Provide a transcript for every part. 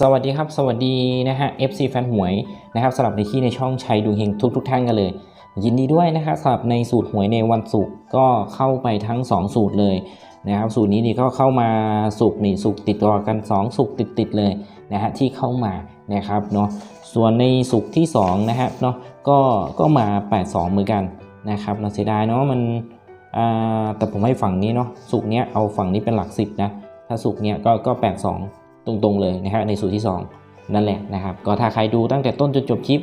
สวัสดีครับ สวัสดีนะฮะ FC แฟนหวยนะครับสำหรับในที่ในช่องชัยดูเฮงทุกทุกท่านกันเลย ยินดีด้วยนะครับสำหรับในสูตรหวยในวันศุกร์ก็เข้าไปทั้ง 2 สูตรเลยนะครับสูตรนี้นี่ก็เข้ามาสุกนี่สุกติดต่อกัน 2 สุกติดติดเลยนะฮะที่เข้ามานะครับเนาะส่วนในสุกที่2นะฮะเนาะก็ก็มา 82 เหมือนกันนะครับเราะเสียดายเนาะมันอ่าแต่ผมให้ฝั่งนี้เนาะสุกเนี้ยเอาฝั่งนี้เป็นหลักสิบนะถ้าสุกเนี้ยก็ก็82 ตรงๆเลยนะครับในสูตรที่ 2 นั่นแหละนะครับ ก็ถ้าใครดูตั้งแต่ต้นจนจบคลิป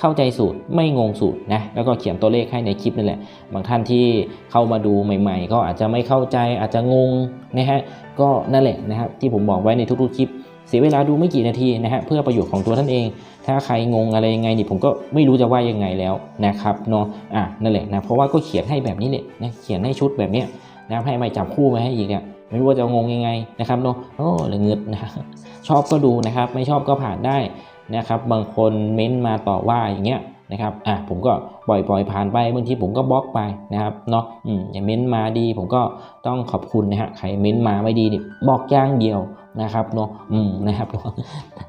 เข้าใจสูตรไม่งงสูตรนะแล้วก็เขียนตัวเลขให้ในคลิปนั่นแหละ บางท่านที่เข้ามาดูใหม่ ๆ ก็อาจจะไม่เข้าใจอาจจะงงนะฮะก็นั่นแหละนะครับที่ผมบอกไว้ในทุกๆคลิปเสียเวลาดูไม่กี่นาทีนะฮะเพื่อประโยชน์ของตัวท่านเอง ถ้าใครงงอะไรยังไงนี่ผมก็ไม่รู้จะว่ายังไงแล้วนะครับเนาะอะนั่นแหละนะเพราะว่าก็เขียนให้แบบนี้แหละนะเขียนให้ชุดแบบเนี้ยนะครับให้ไม่จับคู่มาให้อีกเนี่ย ไม่รู้ว่าจะงงยังไงนะครับเนาะโอ้เหลือเงิดนะชอบก็ดูนะครับ ไม่ชอบก็ผ่านได้นะครับ บางคนเม้นต์มาต่อว่าอย่างเงี้ยนะครับ อะ ผมก็ปล่อยปล่อยผ่านไป บางทีผมก็บล็อกไปนะครับ เนาะอืมอย่าเม้นต์มาดี ผมก็ต้องขอบคุณนะฮะ ใครเม้นต์มาไม่ดีนี่บล็อกย่างเดียวนะครับ เนาะอืม นะครับ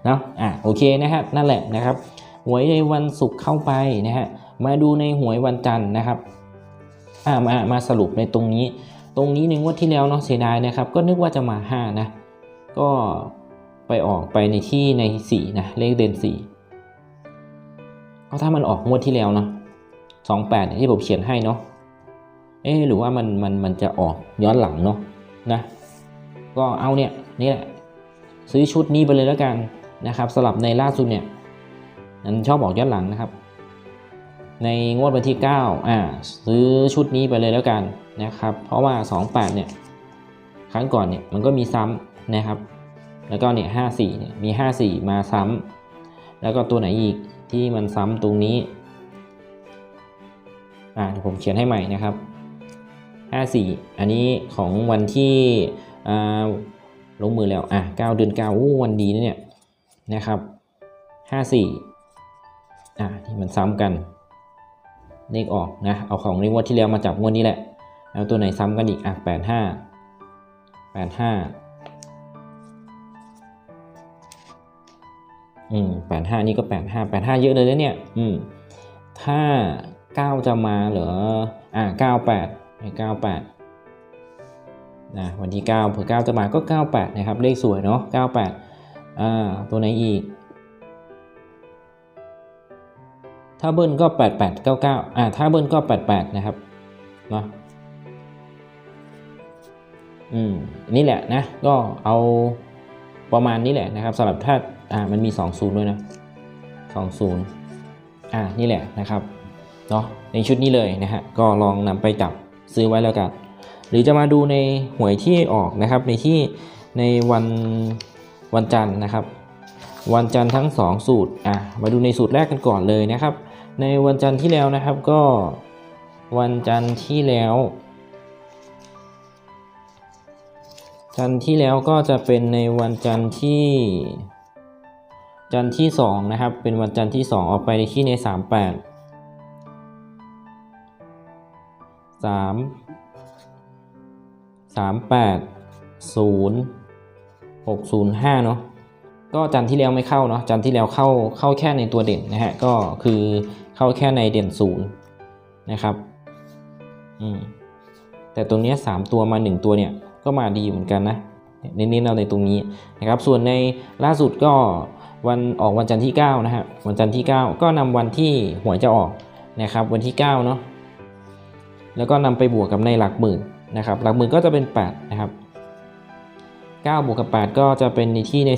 เนาะอะ โอเคนะฮะ นั่นแหละนะครับ หวยในวันศุกร์เข้าไปนะฮะ มาดูในหวยวันจันทร์นะครับ อ่ามา มาสรุปในตรงนี้ ตรงนี้ในงวดที่แล้วเนาะเสียดายนะครับ ก็นึกว่าจะมา 5 นะ ก็ไปออกไปในที่ใน 4 นะ เลขเด่น4ก็ถ้ามันออกงวดที่แล้วเนาะ28เนี่ยที่ผมเขียนให้เนาะเอ๊หรือว่ามันมันมันจะออกย้อนหลังเนาะนะ ก็เอาเนี่ยนี่แหละซื้อชุดนี้ไปเลยแล้วกันนะครับสลับในล่าสุดเนี่ยนั้นชอบออกย้อนหลังนะครับ ในงวดวันที่9อ่าซื้อชุดนี้ไปเลยแล้วกันนะครับ เพราะว่า 28 เนี่ย ครั้งก่อนเนี่ยมันก็มีซ้ำนะครับ แล้วก็เนี่ย54เนี่ยมี 54 มาซ้ำแล้วก็ตัวไหนอีกที่มันซ้ำตรงนี้อ่าเดี๋ยวผมเขียนให้ใหม่นะครับ 54 อันนี้ของวันที่อ่าลงมือแล้วอะ9เดือน9โอ้วันดีนะเนี่ยนะครับ 54อ่าที่มันซ้ำกัน เลขออกนะ เอาของในงวดที่แล้วมาจับงวดนี้แหละ แล้วตัวไหนซ้ำกันอีกอะแปดห้าแปดห้าอืมแปดห้านี่ก็แปดห้าแปดห้าเยอะเลยนะเนี่ย อืม ถ้าเก้าจะมาเหรอ อะเก้าแปดเก้าแปดนะวันที่เก้าเผื่อเก้าจะมาก็เก้าแปดนะครับ เลขสวยเนาะเก้าแปดอ่า ตัวไหนอีก ถ้าเบิ้ลก็ 8 8 9 9 อ่า ถ้าเบิ้ลก็ 8 8 นะครับ เนาะอืม นี่แหละนะ ก็เอาประมาณนี้แหละนะครับสำหรับถ้า อ่า มันมี 2 0 ด้วยนะ 2 0 อ่า นี่แหละนะครับ เนาะในชุดนี้เลยนะฮะ ก็ลองนำไปจับซื้อไว้แล้วกัน หรือจะมาดูในหวยที่ออกนะครับ ในที่ ในวัน วันจันทร์นะครับวันจันทร์ทั้ง 2 สูตร อะ มาดูในสูตรแรกกันก่อนเลยนะครับ ในวันจันทร์ที่แล้วนะครับก็วันจันทร์ที่แล้ว จันทร์ที่แล้วก็จะเป็นในวันจันทร์ที่ จันทร์ที่2นะครับ เป็นวันจันทร์ที่ 2 ออกไปในที่ใน 38 3 38 0 605เนาะก็จันทร์ที่แล้วไม่เข้าเนาะจันทร์ที่แล้วเข้าเข้าแค่ในตัวเด่นนะฮะก็คือ เข้าแค่ในเด่นศูนย์นะครับอืมแต่ตรงนี้ยสามตัวมาหนึ่งตัวเนี่ยก็มาดีเหมือนกันนะเน้นๆเราในตรงนี้นะครับส่วนในล่าสุดก็วันออกวันจันทร์ที่9นะฮะวันจันทร์ที่ 9 ก็นำวันที่หวยจะออกนะครับวันที่9เนาะแล้วก็นำไปบวกกับในหลักหมื่นนะครับหลักหมื่นก็จะเป็น8นะครับ9บวกกับ8ก็จะเป็นในที่ใน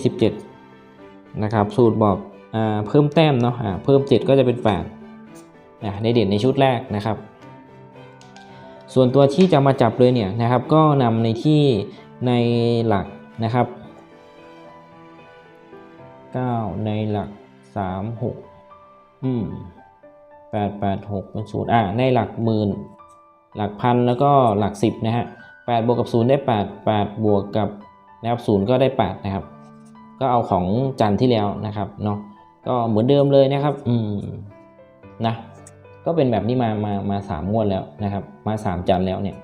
17นะครับสูตรบอกอเพิ่มแต้มเนาะอ่าเพิ่ม 7 ก็จะเป็น 8 ในเด่นในชุดแรกนะครับ ส่วนตัวที่จะมาจับเลยเนี่ยนะครับ ก็นำในที่ในหลักนะครับ 9 ในหลัก 3 6 อืม8 8 6เป็นศูนย์อ่าในหลักหมื่นหลักพันแล้วก็หลัก 10นะฮะ8บวกกับ0ได้ 8 8 บวกกับนะครับ0ก็ได้ 8 นะครับ ก็เอาของจันที่แล้วนะครับเนาะก็เหมือนเดิมเลยนะครับ อืมนะ ก็เป็นแบบนี้มามามาสามงวดแล้วนะครับ มาสามจันแล้วเนี่ย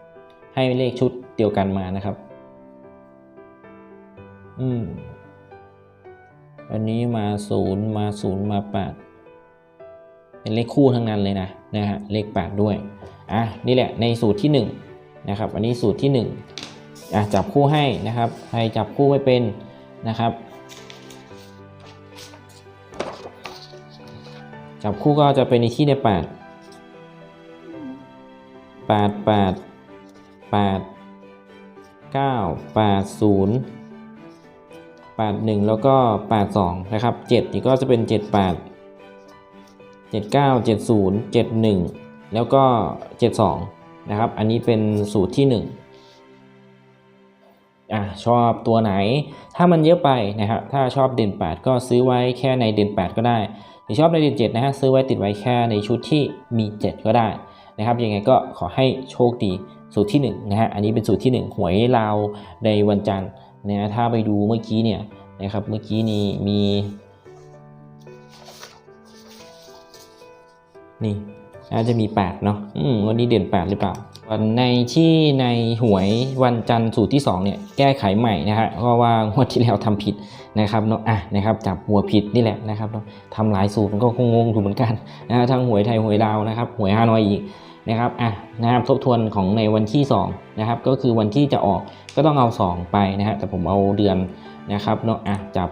ให้เลขชุดเดียวกันมานะครับ อืมอันนี้มาศูนย์มาศูนย์มาแปดเป็นเลขคู่ทั้งนั้นเลยนะนะฮะเลขแปดด้วยอะนี่แหละในสูตรที่หนึ่งนะครับ อันนี้สูตรที่หนึ่งอะจับคู่ให้นะครับ ใครจับคู่ไม่เป็นนะครับจับคู่ก็จะเป็นในที่ในแปด แปดแปดแปดเก้าแปดศูนย์แปดหนึ่งแล้วก็แปดสองนะครับเจ็ดนี่ก็จะเป็นเจ็ดแปดเจ็ดเก้าเจ็ดศูนย์เจ็ดหนึ่งแล้วก็เจ็ดสองนะครับ อันนี้เป็นสูตรที่หนึ่งอะชอบตัวไหนถ้ามันเยอะไปนะครับถ้าชอบเด่น 8 ก็ซื้อไว้แค่ในเด่น 8 ก็ได้หรือชอบในเด่น7นะฮะซื้อไว้ติดไว้แค่ในชุดที่มี 7 ก็ได้ นะครับยังไงก็ขอให้โชคดีสูตรที่1นะฮะอันนี้เป็นสูตรที่ 1 หวยลาวในวันจันทร์นะฮะถ้าไปดูเมื่อกี้เนี่ยนะครับเมื่อกี้นี้มีนี่ น่าจะมี 8 เนาะอืมวันนี้เด่น 8 หรือเปล่า วันในที่ในหวยวันจันทร์สูตรที่ 2 เนี่ย แก้ไขใหม่นะฮะเพราะว่างวดที่แล้วทำผิดนะครับเนาะอะนะครับจับหัวผิดนี่แหละนะครับเนาะทำหลายสูตรมันก็คงงงถูกเหมือนกันนะฮะทั้งหวยไทยหวยลาวนะครับหวยฮานอยอีกนะครับอะนะครับทบทวนของในวันที่2นะครับก็คือวันที่จะออกก็ต้องเอา 2 ไปนะฮะแต่ผมเอาเดือนนะครับเนาะอะจับ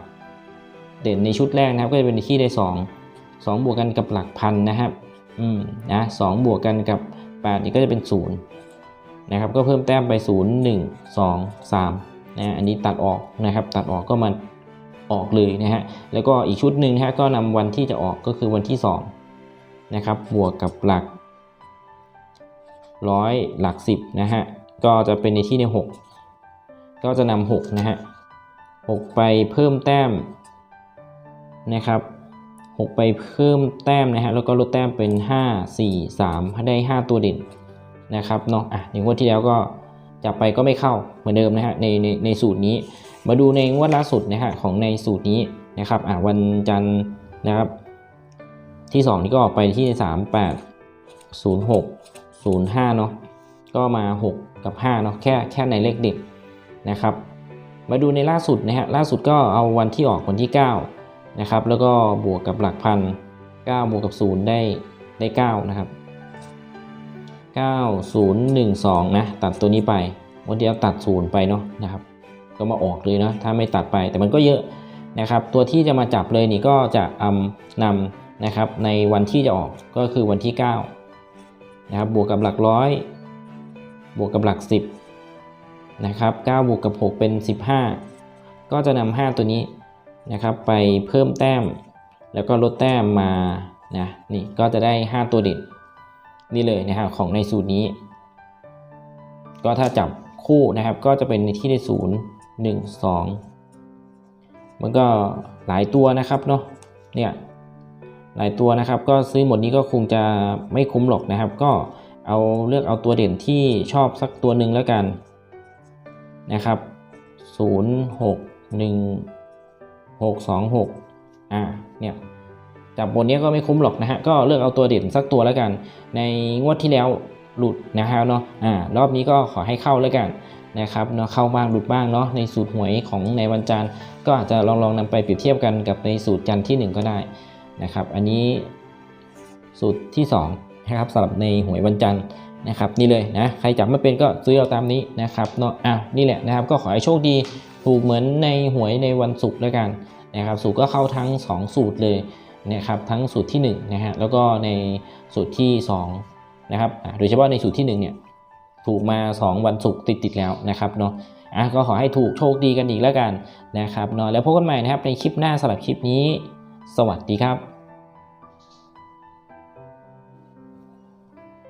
เด่นในชุดแรกนะครับก็จะเป็นที่ได้ 2 2 บวกกันกับหลักพันนะครับ อืมนะสองบวกกันกับ8นี่ก็จะเป็น0นะครับก็เพิ่มแต้มไป0 1 2 3นะอันนี้ตัดออกนะครับตัดออกก็มันออกเลยนะฮะแล้วก็อีกชุดหนึ่งนะฮะก็นำวันที่จะออกก็คือวันที่2นะครับบวกกับหลักร้อยหลัก 10นะฮะก็จะเป็นในที่ใน6 ก็จะนำ6นะฮะ6ไปเพิ่มแต้มนะครับ 6 ไปเพิ่มแต้มนะฮะแล้วก็ลดแต้มเป็น 5 4 3ให้ได้ 5 ตัวเด่นนะครับเนาะอะในงวดที่แล้วก็จับไปก็ไม่เข้าเหมือนเดิมนะฮะในในในสูตรนี้ มาดูในงวดล่าสุดนะฮะของในสูตรนี้นะครับอะวันจันทร์นะครับที่ 2 นี่ก็ออกไปที่ 3 8 0 6 0 5เนาะก็มา 6 กับ 5เนาะแค่แค่ในเลขเด็ดนะครับ มาดูในล่าสุดนะฮะล่าสุดก็เอาวันที่ออกวันที่ 9 นะครับ แล้วก็บวกกับหลักพัน9บวกกับ 0 ได้ได้ 9 นะครับ 9012 นะ ตัดตัวนี้ไปวันเดียวตัด 0 ไปเนาะนะครับ ก็มาออกเลยเนาะถ้าไม่ตัดไปแต่มันก็เยอะนะครับ ตัวที่จะมาจับเลยนี่ก็จะอำนำนะครับในวันที่จะออกก็คือวันที่ 9 นะครับ บวกกับหลักร้อย บวกกับหลัก 10 นะครับ 9 บวกกับ 6 เป็น 15 ก็จะนำ5ตัวนี้ นะครับไปเพิ่มแต้ม แล้วก็ลดแต้มมานะนี่ก็จะได้ 5 ตัวเด่นนี่เลยนะครับของในสูตรนี้ ก็ถ้าจับคู่นะครับก็จะเป็นในที่ได้ศูนย์หนึ่งสองมันก็หลายตัวนะครับเนาะเนี่ยหลายตัวนะครับ ก็ซื้อหมดนี้ก็คงจะไม่คุ้มหรอกนะครับ ก็เอาเลือกเอาตัวเด่นที่ชอบสักตัวหนึ่งแล้วกันนะครับศูนย์ หกหนึ่งหกสองหกอ่าเนี่ยจับบนนี้ก็ไม่คุ้มหรอกนะฮะก็เลือกเอาตัวเด่นสักตัวแล้วกัน ในงวดที่แล้วหลุดนะครับเนาะอ่ารอบนี้ก็ขอให้เข้าแล้วกันนะครับเนาะเข้าบ้างหลุดบ้างเนาะในสูตรหวยของในวันจันทร์ก็อาจจะลองลองนำไปเปรียบเทียบกันกับในสูตรจันทร์ที่ 1 ก็ได้นะครับ อันนี้สูตรที่2นะครับสำหรับในหวยวันจันทร์ นะครับนี่เลยนะใครจับไม่เป็นก็ซื้อเอาตามนี้นะครับเนาะอะนี่แหละนะครับก็ขอให้โชคดีถูกเหมือนในหวยในวันศุกร์แล้วกันนะครับสูตรก็เข้าทั้ง 2 สูตรเลยนะครับทั้งสูตรที่1นะฮะแล้วก็ในสูตรที่2นะครับโดยเฉพาะในสูตรที่1เนี่ยถูกมา 2 วันศุกร์ติดติดๆแล้วนะครับเนาะอะก็ขอให้ถูกโชคดีกันอีกแล้วกันนะครับเนาะแล้วพบกันใหม่นะครับในคลิปหน้าสำหรับคลิปนี้ สวัสดีครับ